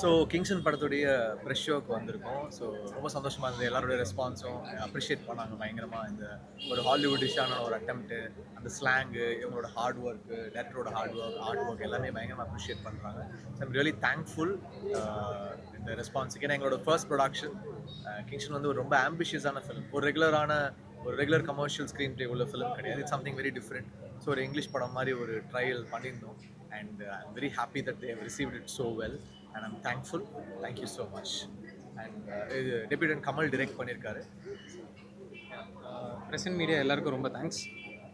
So Kingston படத்துடைய brush ஷோக்கு வந்திருக்கோம். ஸோ ரொம்ப சந்தோஷமாக இருந்தது. எல்லாருடைய ரெஸ்பான்ஸும் அப்ரிஷியேட் பண்ணாங்க. பயங்கரமாக இந்த ஒரு ஹாலிவுட்டிஷான ஒரு அட்டம்ப்ட்டு அந்த ஸ்லாங்கு இவங்களோட ஹார்ட் ஒர்க்கு டேரக்டரோட ஹார்ட் ஒர்க் ஆர்ட் ஒர்க் எல்லாமே பயங்கரமாக அப்ரிஷியேட் பண்ணுறாங்க ஸோ ஐம் ரியலி தேங்க்ஃபுல் இந்த ரெஸ்பான்ஸுக்கு ஏன்னா எங்களோட ஃபர்ஸ்ட் ப்ரொடக்ஷன் கிங்ஸ்டன் வந்து ஒரு ரொம்ப ஆம்பிஷியஸான ஃபிலிம் ஒரு ரெகுலரான ஒரு ரெகுலர் கமர்ஷியல் ஸ்க்ரீன் ப்ளே உள்ள ஃபிலிம் கிடையாது. It's something very different so ஒரு இங்கிலீஷ் படம் மாதிரி ஒரு ட்ரையல் பண்ணியிருந்தோம். And I'm very happy that they've received it so well and I'm thankful thank you so much and இது டெபியூட்டன் கமல் டிரெக்ட் பண்ணியிருக்காரு press and media எல்லாருக்கும் ரொம்ப தேங்க்ஸ்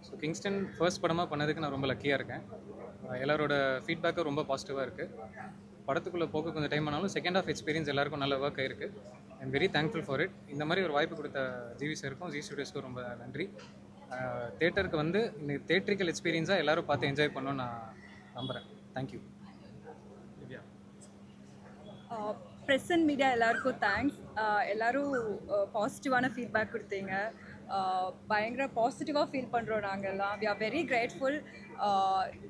ஸோ கிங்ஸ்டன் ஃபர்ஸ்ட் படமாக பண்ணதுக்கு நான் ரொம்ப லக்கியாக இருக்கேன். Uh, எல்லாரோட ஃபீட்பேக்கும் ரொம்ப பாசிட்டிவாக இருக்குது படத்துக்குள்ளே போக கொஞ்சம் டைம் ஆனாலும் செகண்ட் ஆஃப் எக்ஸ்பீரியன்ஸ் எல்லாருக்கும் நல்ல ஒர்க் ஆயிருக்கு. I'm very thankful for it இந்த மாதிரி ஒரு வாய்ப்பு கொடுத்த ஜிவி சாருக்கும் ஜி ஸ்டுடியோஸ்க்கும் ரொம்ப நன்றி. Uh, தேட்டருக்கு வந்து இந்த தேட்ரிக்கல் எக்ஸ்பீரியன்ஸாக எல்லோரும் பார்த்து என்ஜாய் பண்ணணும்னு நான் நம்புகிறேன் thank you press and media எல்லாருக்கும் தேங்க்ஸ் எல்லோரும் பாசிட்டிவான ஃபீட்பேக் கொடுத்தீங்க. பயங்கர பாசிட்டிவாக ஃபீல் பண்ணுறோம் நாங்கள் எல்லாம் வி ஆர் வெரி கிரேட்ஃபுல்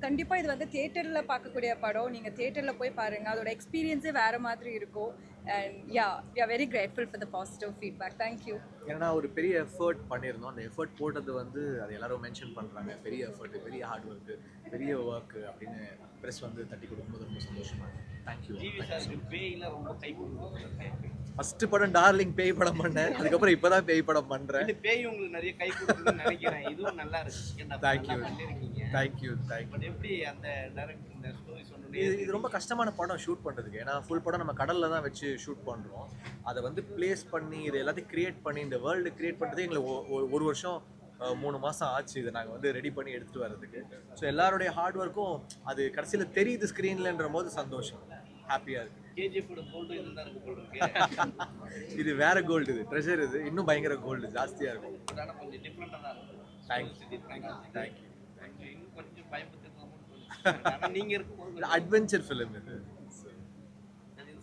கண்டிப்பாக இது வந்து தேட்டரில் பார்க்கக்கூடிய படம். நீங்கள் தேட்டரில் போய் பாருங்கள் அதோட எக்ஸ்பீரியன்ஸே வேறு மாதிரி இருக்கும். And yeah we are very grateful for the positive feedback thank you ஏன்னா ஒரு பெரிய எஃபர்ட் பண்ணியிருந்தோம் அந்த எஃபர்ட் போட்டது வந்து அது எல்லாரும் மென்ஷன் பண்ணுறாங்க பெரிய எஃபர்ட் பெரிய ஹார்ட் ஒர்க்கு பெரிய ஒர்க் அப்படின்னு ப்ரெஸ் வந்து தட்டி கொடுக்கும்போது ரொம்ப சந்தோஷமா தேங்க்யூ ஜிவி சாருக்கு பேயில ரொம்ப கை கொடுக்கும் ஃபர்ஸ்ட் படம் டார்லிங் பேய் படம் பண்ணேன். அதுக்கப்புறம் இப்போதான் பேய் படம் பண்ணுறேன் இந்த பேய் உங்களுக்கு நிறைய கை கொடுக்குதுன்னு நினைக்கிறேன். இதுவும் நல்லா இருக்கு. தேங்க்யூ தேங்க்யூ எப்படி அந்த டைரக்ட் இந்த ஸ்டோரி இது இது ரொம்ப கஷ்டமான படம் ஷூட் பண்ணுறதுக்கு ஏன்னா ஃபுல் படம் நம்ம கடலில் தான் வச்சு ஷூட் பண்ணுறோம் அதை வந்து ப்ளேஸ் பண்ணி இது எல்லாத்தையும் கிரியேட் பண்ணி இந்த வேர்ல்டு கிரியேட் பண்ணுறதே எங்களுக்கு ஒரு- வருஷம் மூணு மாதம் ஆச்சு. இதை நாங்கள் வந்து ரெடி பண்ணி எடுத்துகிட்டு வர்றதுக்கு. ஸோ எல்லாருடைய ஹார்ட் ஒர்க்கும் அது கடைசியில் தெரியுது ஸ்க்ரீன்லன்ற போது சந்தோஷம் ஹாப்பியாக இருக்குது இது வேற கோல்டு இது. ட்ரெஷர் இது. இன்னும் பயங்கர கோல்டு ஜாஸ்தியாக இருக்கும். இருக்கும்போது அட்வென்ச்சர் ஃபிலிம் இது.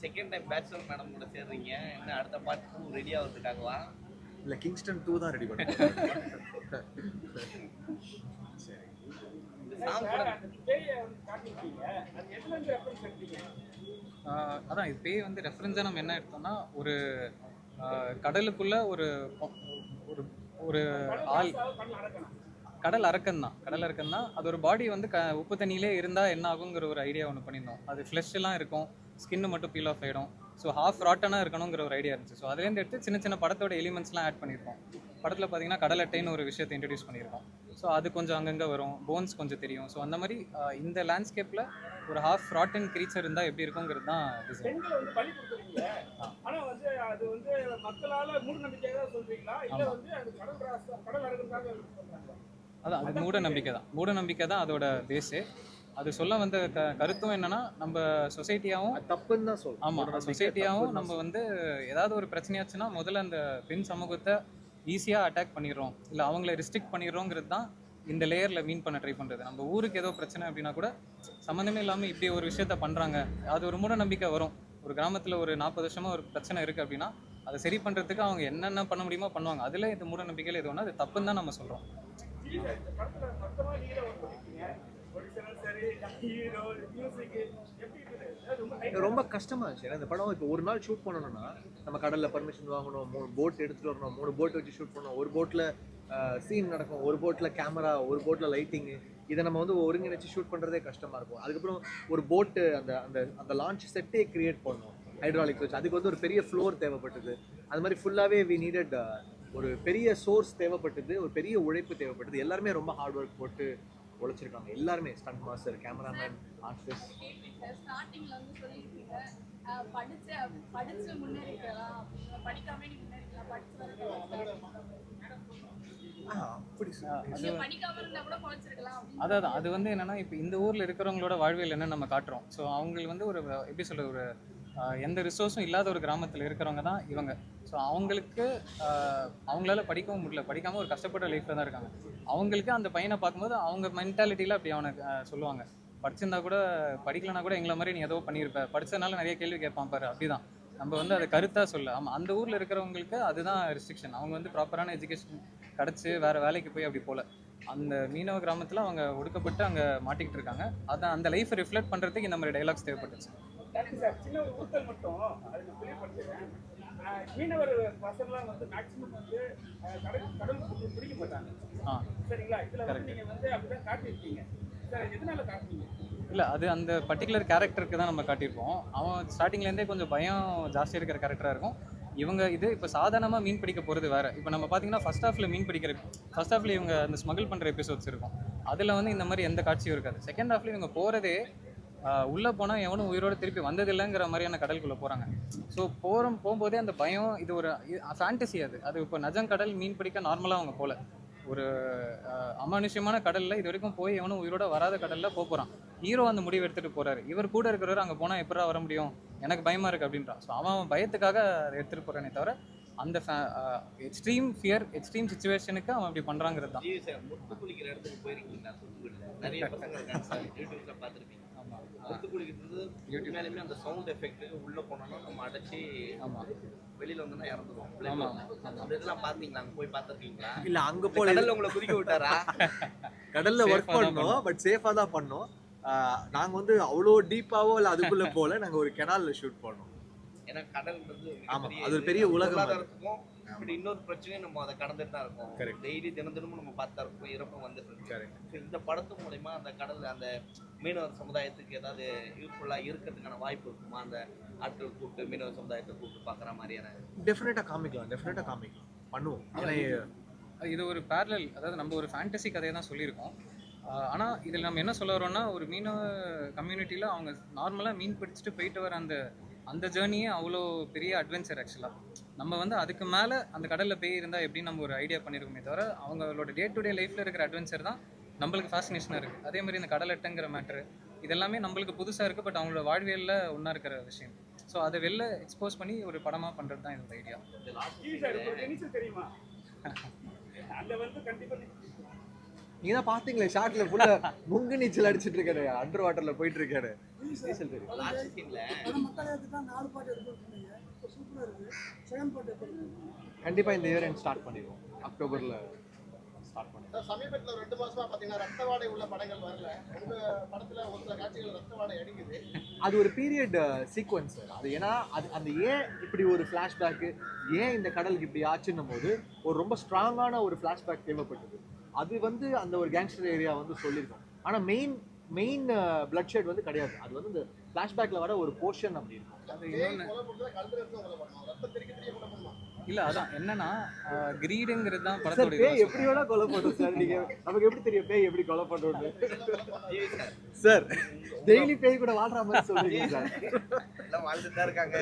செகண்ட் டைம் பேச்சுலர் மேடம் கூட சேர்றீங்க. என்ன அடுத்த பார்ட் டூ ரெடியாக வந்துட்டாங்களா இல்லை கிங்ஸ்டன் டூ தான் ரெடி பண்ணுறோம் சரி இந்த சாங் கூட ஆஹ் அதான் இது பேய் வந்து ரெஃபரன்ஸாக நம்ம என்ன எடுத்தோம்னா ஒரு கடலுக்குள்ள ஒரு ஒரு ஒரு ஆள் கடல் அரக்கன்? தான். கடல் அரக்கன் தான். அது ஒரு பாடி வந்து க உப்பு தண்ணியிலே இருந்தால் என்ன ஆகுங்கிற ஒரு ஐடியா ஒன்று பண்ணியிருந்தோம். அது flesh எல்லாம் இருக்கும். ஸ்கின்னு மட்டும் பீல் ஆஃப் ஆகிடும் ஸோ ஹாஃப் ராட்டனாக இருக்கணுங்கிற ஒரு ஐடியா இருந்துச்சு. ஸோ அதுலேருந்து எடுத்து சின்ன சின்ன படத்தோட எலிமெண்ட்ஸ்லாம் ஆட் பண்ணியிருக்கோம். படத்தில் பார்த்தீங்கன்னா கடல் அட்டைன்னு ஒரு விஷயத்தை இன்ட்ரடியூஸ் பண்ணியிருக்கோம். ஸோ அது கொஞ்சம் அங்கங்கே வரும். போன்ஸ் கொஞ்சம் தெரியும். ஸோ அந்த மாதிரி இந்த லேண்ட்ஸ்கேப்பில் ஒரு ஹாஃப் ராட்டன் க்ரீச்சர் இருந்தால் எப்படி இருக்குங்கிறது தான் டிசைன் பெண்களை வந்து பலி கொடுக்குறீங்க. ஆனா வந்து அது வந்து மக்களால மூட நம்பிக்கையாக சொல்றீங்களா? இல்ல வந்து அது கடல் ராசா கடல் அரங்குக்காக சொல்றாங்க அதான் அது மூட நம்பிக்கை தான். மூட நம்பிக்கை தான் அதோட பேஸு அது சொல்ல வந்த க கருத்தும் என்னன்னா நம்ம சொசைட்டியாகவும் தப்புன்னு தான் சொல்றேன் ஆமாம் சொசைட்டியாகவும் நம்ம வந்து ஏதாவது ஒரு பிரச்சனையாச்சுன்னா முதல்ல அந்த பெண் சமூகத்தை ஈஸியாக அட்டாக் பண்ணிடுறோம். இல்லை அவங்கள ரிஸ்ட்ரிக்ட் பண்ணிடுறோங்கிறது தான் இந்த லேயரில் மீன் பண்ண ட்ரை பண்ணுறது நம்ம ஊருக்கு ஏதோ பிரச்சனை அப்படின்னா கூட சம்மந்தமே இல்லாமல் இப்படி ஒரு விஷயத்த பண்ணுறாங்க அது ஒரு மூட நம்பிக்கை வரும். ஒரு கிராமத்தில் ஒரு நாற்பது வருஷமாக ஒரு பிரச்சனை இருக்குது அப்படின்னா அதை சரி பண்ணுறதுக்கு அவங்க என்னென்ன பண்ண முடியுமோ பண்ணுவாங்க. அதில் இந்த மூட நம்பிக்கையில் எது ஒன்று அது தப்புன்னு தான் நம்ம சொல்கிறோம் ரொம்ப கஷ்டமா இருந்துச்சு. ஏன்னா இந்த படம் இப்போ ஒரு நாள் ஷூட் பண்ணணும்னா நம்ம கடலில் பர்மிஷன் வாங்கணும் மூணு போட் எடுத்துகிட்டு வரணும் மூணு போட் வச்சு ஷூட் பண்ணணும். ஒரு போட்டில் சீன் நடக்கும் ஒரு போட்டில் கேமரா ஒரு போட்டில் லைட்டிங்கு இதை நம்ம வந்து ஒருங்கிணைச்சு ஷூட் பண்ணுறதே கஷ்டமாக இருக்கும். அதுக்கப்புறம் ஒரு போட்டு அந்த அந்த அந்த லான்ச் செட்டே கிரியேட் பண்ணணும் ஹைட்ராலிக்ஸ் வச்சு. அதுக்கு வந்து ஒரு பெரிய ஃப்ளோர் தேவைப்பட்டது. அது மாதிரி ஃபுல்லாகவே வி நீடட் ஒரு பெரிய சோர்ஸ் தேவைப்பட்டது ஒரு பெரிய உழைப்பு தேவைப்பட்டது. எல்லாருமே ரொம்ப ஹார்ட் ஒர்க் போட்டு உழைச்சிருக்காங்க. எல்லாருமே ஸ்டண்ட் மாஸ்டர் கேமராமேன் ஆர்டிஸ்ட் ஸ்டார்டிங்ல வந்து சொல்லியிருக்கீங்க படிச்சு படிச்சு முன்னேறிக்கலாம் படிக்காம நீ முன்னேறிக்கலாம் படிச்சு அதான். அது வந்து என்னன்னா இப்போ இந்த ஊரில் இருக்கிறவங்களோட வாழ்வியல் என்ன நம்ம காட்டுறோம். ஸோ அவங்களுக்கு வந்து ஒரு எப்படி சொல்ற ஒரு எந்த ரிசோர்ஸும் இல்லாத ஒரு கிராமத்தில் இருக்கிறவங்க தான் இவங்க. ஸோ அவங்களுக்கு அவங்களால படிக்கவும் முடியல. படிக்காமல் ஒரு கஷ்டப்பட்ட லைஃப்பில் தான் இருக்காங்க. அவங்களுக்கு அந்த பையனை பார்க்கும்போது அவங்க மென்டாலிட்டியில் அப்படி அவனுக்கு சொல்லுவாங்க. படிச்சிருந்தா கூட படிக்கலனா கூட எங்களை மாதிரி நீ ஏதோ பண்ணியிருப்ப. படிச்சதுனால நிறைய கேள்வி கேட்பான் பாரு. அப்படிதான். நம்ம வந்து அதை கருத்தாக சொல்ல. ஆமாம் அந்த ஊரில் இருக்கிறவங்களுக்கு அதுதான் ரெஸ்ட்ரிக்ஷன் அவங்க வந்து ப்ராப்பரான எஜுகேஷன் கிடச்சி வேறு வேலைக்கு போய் அப்படி போகல அந்த மீனவ கிராமத்தில் அவங்க ஒடுக்கப்பட்டு அங்கே மாட்டிக்கிட்டு இருக்காங்க. அதான் அந்த லைஃப்பை ரிஃப்ளெக்ட் பண்ணுறதுக்கு இந்த மாதிரி டைலாக்ஸ் தேவைப்பட்டுச்சு. சின்ன மட்டும் அதுக்கு மீனவர் பசங்களாம் வந்து மேக்ஸிமம் வந்து ஆஹ் கடல் கடலுக்கு பிடிக்க மாட்டாங்க. ஆ சரிங்களா? இதுல வந்து நீங்க வந்து அப்படிதான் காட்டியிருக்கீங்க. சார் எதனால காட்டுறீங்க இல்லை அது அந்த பர்டிகுலர் கேரக்டருக்கு தான் நம்ம காட்டியிருப்போம். அவன் ஸ்டார்டிங்லேருந்தே கொஞ்சம் பயம் ஜாஸ்தி இருக்கிற கேரக்டராக இருக்கும். இவங்க இது இப்போ சாதாரணமாக மீன் பிடிக்க போகிறது வேறு. இப்போ நம்ம பார்த்தீங்கன்னா ஃபஸ்ட் ஹாஃபில் மீன் பிடிக்கிற ஃபஸ்ட் ஹாஃபில் இவங்க அந்த ஸ்மகிள் பண்ணுற எபிசோட்ஸ் இருக்கும். அதில் வந்து இந்த மாதிரி எந்த காட்சியும் இருக்காது. செகண்ட் ஹாஃபில் இவங்க போகிறதே உள்ளே போனால் எவனும் உயிரோடு திருப்பி வந்ததில்லைங்கிற மாதிரியான கடலுக்குள்ளே போகிறாங்க ஸோ போகிறோம் போகும்போதே அந்த பயம் இது ஒரு ஃபேண்டசி அது. அது இப்போ நஜங்கடல் மீன் பிடிக்க நார்மலாக அவங்க போகல ஒரு அமானுஷ்யமான கடலில் இது வரைக்கும் போய் எவனும் உயிரோட வராத கடலில் போக ஹீரோ அந்த முடிவு எடுத்துட்டு போறாரு. இவர் கூட இருக்கிறவர் அங்கே போனால் எப்படா வர முடியும்? எனக்கு பயமா இருக்கு அப்படின்றான். ஸோ அவன் அவன் பயத்துக்காக எடுத்துகிட்டு எடுத்துட்டு போறானே தவிர அந்த எக்ஸ்ட்ரீம் ஃபியர் எக்ஸ்ட்ரீம் சுச்சுவேஷனுக்கு அவன் அப்படி பண்ணுறாங்கிறது தான். குளிக்கிறது உண்மையாலுமே அந்த சவுண்ட் எஃபெக்ட் உள்ள போனோம்னா நம்ம அடைச்சி வெளியில வந்தோம்னா இறந்துரும் ஆமா, அந்த இதெல்லாம் பார்த்தீங்களா அங்க போய் பார்த்துருக்கீங்களா இல்ல அங்க போல கடல்ல உங்களை குதிக்க விட்டாரா? கடல்ல ஒர்க் பண்ணோம் பட் சேஃபா தான் பண்ணோம். ஆஹ் நாங்க வந்து அவ்வளோ டீப்பாவோ இல்ல அதுக்குள்ள போல நாங்க ஒரு கெனால்ல ஷூட் பண்ணோம். ஏன்னா ஒரு ஆமா, அது ஒரு. பெரிய உலகம் இப்படி இன்னொரு பிரச்சனையும் நம்ம அதை கடந்துட்டு தான் இருக்கோம். டெய்லி தினம் தினமும் நம்ம பார்த்தா இருக்கோம். இறப்பும் வந்துட்டு இருக்கு. இந்த படத்து மூலயமா அந்த கடல் அந்த மீனவர் சமுதாயத்துக்கு ஏதாவது யூஸ்ஃபுல்லா இருக்கிறதுக்கான வாய்ப்பு இருக்குமா? அந்த ஆட்கள் கூப்பிட்டு மீனவர் சமுதாயத்தை கூப்பிட்டு பார்க்குற மாதிரியான டெஃபினட்டா காமிக்கலாம். டெஃபினட்டா காமிக்கலாம். பண்ணுவோம். இது ஒரு பேரலல் அதாவது நம்ம ஒரு ஃபேண்டசி கதையை தான் சொல்லியிருக்கோம். ஆனால் இதில் நம்ம என்ன சொல்ல வரோம்னா ஒரு மீனவ கம்யூனிட்டியில் அவங்க நார்மலாக மீன் பிடிச்சிட்டு போயிட்டு வர அந்த அந்த ஜேர்னியே அவ்வளோ பெரிய அட்வென்ச்சர் ஆக்சுவலாக நம்ம வந்து அதுக்கு மேலே அந்த கடலில் போய் இருந்தால் எப்படி நம்ம ஒரு ஐடியா பண்ணியிருக்கோமே தவிர அவங்களோட டே டு டே லைஃப்பில் இருக்கிற அட்வென்ச்சர் தான் நம்மளுக்கு ஃபேசினேஷனாக இருக்குது அதே மாதிரி இந்த கடல் எட்டுங்கிற மேட்ரு இதெல்லாமே நம்மளுக்கு புதுசாக இருக்குது பட் அவங்களோட வாழ்வியலில் ஒன்றா இருக்கிற விஷயம். ஸோ அதை வெளில எக்ஸ்போஸ் பண்ணி ஒரு படமாக பண்ணுறது தான் இந்த ஐடியா நீங்க தான் பாத்தீங்களே ஷார்ட்ல ஃபுல்லா முங்கு நீச்சல் அடிச்சிட்டு இருக்காரு. அண்டர் வாட்டர்ல போயிட்டு இருக்காரு. நீச்சல் கண்டிப்பா இந்த இயர் எண்ட் ஸ்டார்ட் பண்ணிடுவோம். அக்டோபர்ல ஸ்டார்ட் பண்ணிடுவோம். சமீபத்தில் ரெண்டு மாசமா பார்த்தீங்கன்னா ரத்த வாடை உள்ள படங்கள் வரல. உங்க படத்துல ஒரு சில காட்சிகள் ரத்த வாடை அடிக்குது. அது ஒரு பீரியட் சீக்வன்ஸ் அது ஏன்னா அது அந்த ஏன் இப்படி ஒரு ஃப்ளாஷ்பேக்கு ஏன் இந்த கடலுக்கு இப்படி ஆச்சுன்னும் போது ஒரு ரொம்ப ஸ்ட்ராங்கான ஒரு ஃப்ளாஷ்பேக் தேவைப்பட்டது. அது வந்து அந்த ஒரு கேங்ஸ்டர் ஏரியா வந்து சொல்லியிருக்கோம். ஆனால் மெயின் மெயின் பிளட் ஷெட் வந்து கிடையாது. அது வந்து இந்த ஃப்ளாஷ்பேக்கில் வர ஒரு போர்ஷன் அப்படி இருக்கும். பண்ணுறத இல்லை அதான். என்னன்னா கிரீடுங்கிறது தான் படத்தோட பேய் எப்படி வேணா கொலை பண்ணும் சார். நீங்க நமக்கு எப்படி தெரியும் பேய் எப்படி கொலை ஜீவி சார். சார் டெய்லி பேய் கூட வாழ்ற மாதிரி சொல்றீங்க சார். எல்லாம் வாழ்ந்துட்டு தான் இருக்காங்க.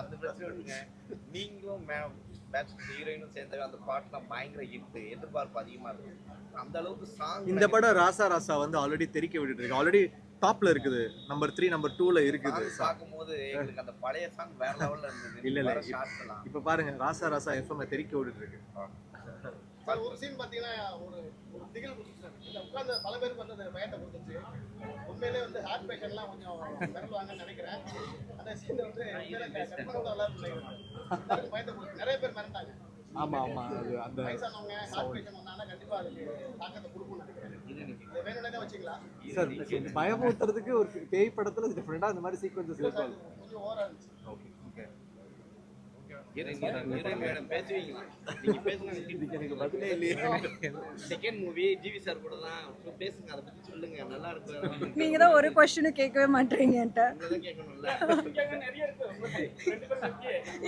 அந்த பிரச்சனை நீங்களும் பேட்ச் ஹீரோயினும் சேர்ந்தவே அந்த பாட்டுலாம் பயங்கர ஹிட் எதிர்பார்ப்பு அதிகமா இருக்கு. அந்த அளவுக்கு சாங் இந்த படம் ராசா ராசா வந்து ஆல்ரெடி தெரிக்க விட்டுட்டு இருக்கு. ஆல்ரெடி டாப்ல இருக்குது. நம்பர் த்ரீ நம்பர் டூல இருக்குது. பார்க்கும்போது எங்களுக்கு அந்த பழைய சாங் வேற லெவல்ல இருந்தது. இல்ல, இல்ல, இப்ப பாருங்க ராசா ராசா எஃப்எம் தெரிக்க விட்டுட்டு இருக்கு. சார் ஒரு சீன் பார்த்தீங்கன்னா ஒரு ஒரு திகில் கொடுத்துச்சு உட்கார்ந்த பல பேருக்கு வந்து அந்த பயத்தை கொடுத்துச்சு. உண்மையிலே வந்து ஹார்ட் பேஷண்ட்லாம் கொஞ்சம் மிரளுவாங்கன்னு நினைக்கிறேன். அந்த சீன் வந்து பயத்தை கொடுத்து நிறைய பேர் மிரண்டாங்க ஆமா ஆமா. அது அந்த வயசானவங்க ஹார்ட் பேஷண்ட் வந்தாங்கன்னா கண்டிப்பா அதுக்கு தாக்கத்தை கொடுக்கும்னு நினைக்கிறேன். வச்சுக்கலாம் சார் பயமுறுத்துறதுக்கு ஒரு பேய் படத்துல டிஃப்ரெண்டா இந்த மாதிரி சீக்வன்சஸ் இருக்கும். கொஞ்சம் ஓவரா இருந்துச்சு ஓகே ஓகே ஹீரோயின் மேடம் பேசுவீங்களா நீங்க பேசுங்க எனக்கு பதிலே இல்லையே செகண்ட் மூவி ஜிவி சார் கூட தான் so பேசுங்க. அதை பத்தி சொல்லுங்க. நல்லா இருக்கு. நீங்கள் தான் ஒரு கொஸ்டினும் கேட்கவே இருக்கு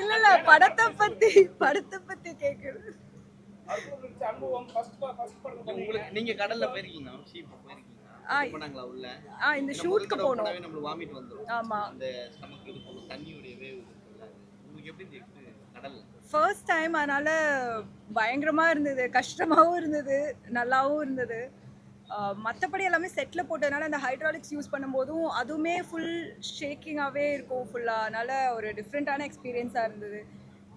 இல்லை இல்லை படத்தை பற்றி படத்தை பற்றி கேட்குறது அது ஒரு அனுபவம் ஃபர்ஸ்ட் ஃபர்ஸ்ட் படம் பண்ணீங்க உங்களுக்கு நீங்க கடல்ல போயிருக்கீங்களா? போயிருக்கீங்களா? உள்ள? ஆ இந்த ஷூட்க்கு போனோம். நம்மளுக்கு வாமிட் வந்துரும். ஆமாம் அந்த ஸ்டமக் இது போகும் தண்ணியுடைய வேவ் இருக்குல்ல உங்களுக்கு எப்படி இருக்கு கடல்ல ஃபர்ஸ்ட் டைம் அதனால் பயங்கரமாக இருந்தது கஷ்டமாகவும் இருந்தது நல்லாவும் இருந்தது. மற்றபடி எல்லாமே செட்டில் போட்டதுனால அந்த ஹைட்ராலிக்ஸ் யூஸ் பண்ணும்போதும் அதுவுமே ஃபுல் ஷேக்கிங்காகவே இருக்கும் ஃபுல்லாக அதனால் ஒரு டிஃப்ரெண்ட்டான எக்ஸ்பீரியன்ஸாக இருந்தது.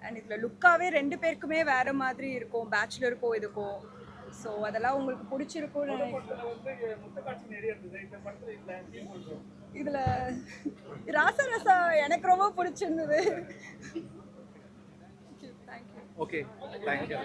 அண்ட் இதில் லுக்காகவே ரெண்டு பேருக்குமே வேறு மாதிரி இருக்கும் பேச்சுலருக்கும் இதுக்கும் ஸோ அதெல்லாம் உங்களுக்கு பிடிச்சிருக்கும்னு இதில் ராசா ராசா எனக்கு ரொம்ப பிடிச்சிருந்தது. Okay thank you